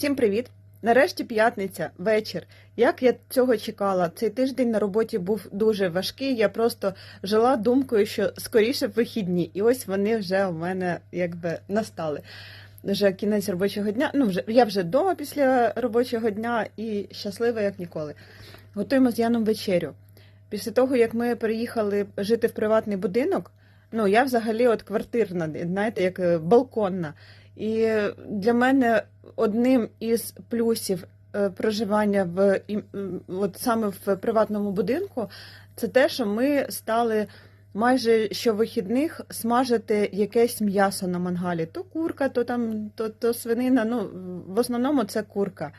Всім привіт! Нарешті п'ятниця, вечір. Як я цього чекала? Цей тиждень на роботі був дуже важкий. Я просто жила думкою, що скоріше б вихідні, і ось вони вже у мене якби настали. Вже кінець робочого дня. Ну вже я вже вдома після робочого дня і щаслива, як ніколи. Готуємо з Яном вечерю. Після того, як ми переїхали жити в приватний будинок, ну я взагалі от квартирна, знаєте, як е, балконна. І для мене одним із плюсів е, проживання в от саме в приватному будинку це те, що ми стали майже щовихідних смажити якесь м'ясо на мангалі. То курка, то там, то, то свинина. Ну, в основному це курка.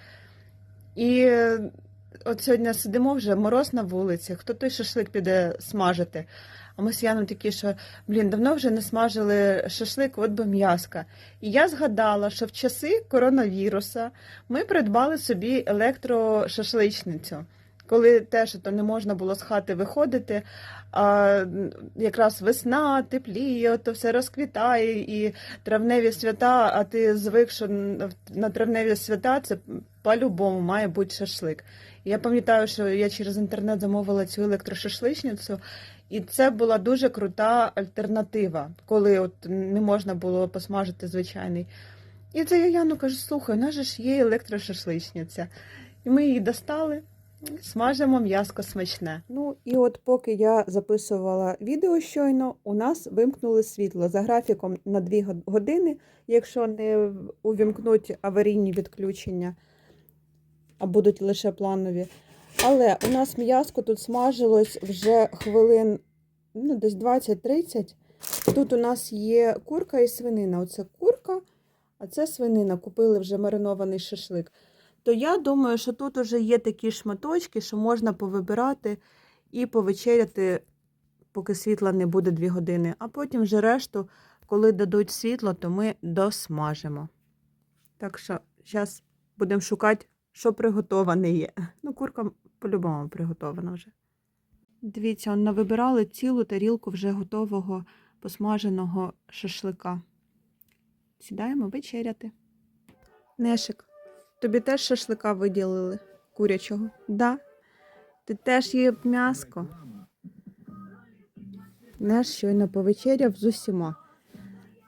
І от сьогодні сидимо вже мороз на вулиці, хто той шашлик піде смажити. А ми з Яном такі, що блін, давно вже не смажили шашлик, от би м'яска. І я згадала, що в часи коронавіруса ми придбали собі електрошашличницю. Коли теж то не можна було з хати виходити, а якраз весна, тепліє, то все розквітає, і травневі свята, а ти звик, що на травневі свята це по-любому має бути шашлик. Я пам'ятаю, що я через інтернет замовила цю електрошашличницю, і це була дуже крута альтернатива, коли от не можна було посмажити звичайний. І це я Яну кажу, слухай, у нас же ж є електрошашличниця. І ми її достали, смажимо м'яско смачне. Ну і от поки я записувала відео щойно, у нас вимкнули світло за графіком на 2 години, якщо не увімкнуть аварійні відключення, а будуть лише планові. Але у нас м'яско тут смажилось вже хвилин ну, десь 20-30. Тут у нас є курка і свинина. Оце курка, а це свинина. Купили вже маринований шашлик. То я думаю, що тут вже є такі шматочки, що можна повибирати і повечеряти, поки світла не буде 2 години. А потім вже решту, коли дадуть світло, то ми досмажимо. Так що зараз будемо шукати, що приготоване є. Ну, курка по-любому приготована вже. Дивіться, навибирали цілу тарілку вже готового посмаженого шашлика. Сідаємо вечеряти. Нешик, тобі теж шашлика виділили курячого? Да? Ти теж є м'яско. Неш щойно повечеряв з усіма.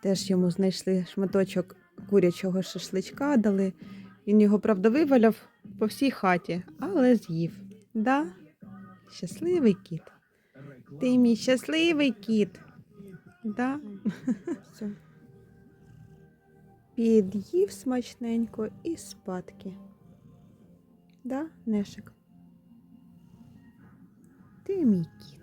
Теж йому знайшли шматочок курячого шашличка, дали. Він його, правда, виваляв по всій хаті, але з'їв. Да? Щасливий кіт. Ти мій щасливий кіт. Да? Все. Під'їв смачненько і спадки. Да, Нешик? Ти мій кіт.